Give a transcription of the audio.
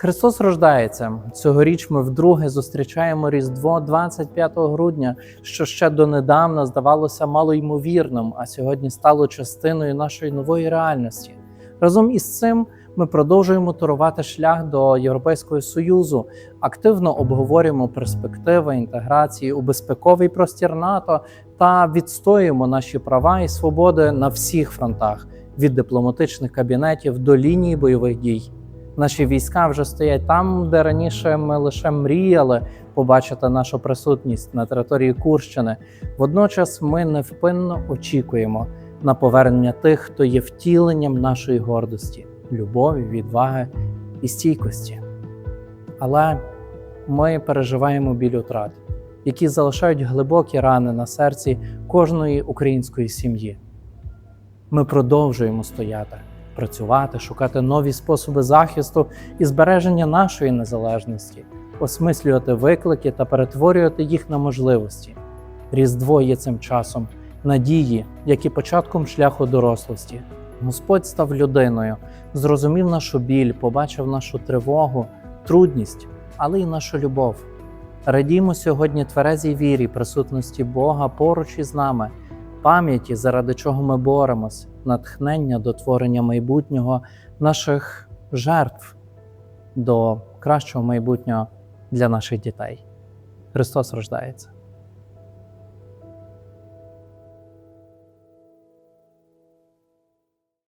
Христос рождається. Цьогоріч ми вдруге зустрічаємо Різдво 25 грудня, що ще донедавна здавалося малоймовірним, а сьогодні стало частиною нашої нової реальності. Разом із цим ми продовжуємо турувати шлях до Європейського Союзу, активно обговорюємо перспективи інтеграції у безпековий простір НАТО та відстоюємо наші права і свободи на всіх фронтах від дипломатичних кабінетів до лінії бойових дій. Наші війська вже стоять там, де раніше ми лише мріяли побачити нашу присутність на території Курщини. Водночас ми невпинно очікуємо на повернення тих, хто є втіленням нашої гордості, любові, відваги і стійкості. Але ми переживаємо біль утрат, які залишають глибокі рани на серці кожної української сім'ї. Ми продовжуємо стояти, працювати, шукати нові способи захисту і збереження нашої незалежності, осмислювати виклики та перетворювати їх на можливості. Різдво є цим часом надії, як і початком шляху дорослості. Господь став людиною, зрозумів нашу біль, побачив нашу тривогу, трудність, але й нашу любов. Радімо сьогодні тверезій вірі, присутності Бога поруч із нами, пам'яті, заради чого ми боремось, натхнення до творення майбутнього наших жертв до кращого майбутнього для наших дітей. Христос рождається.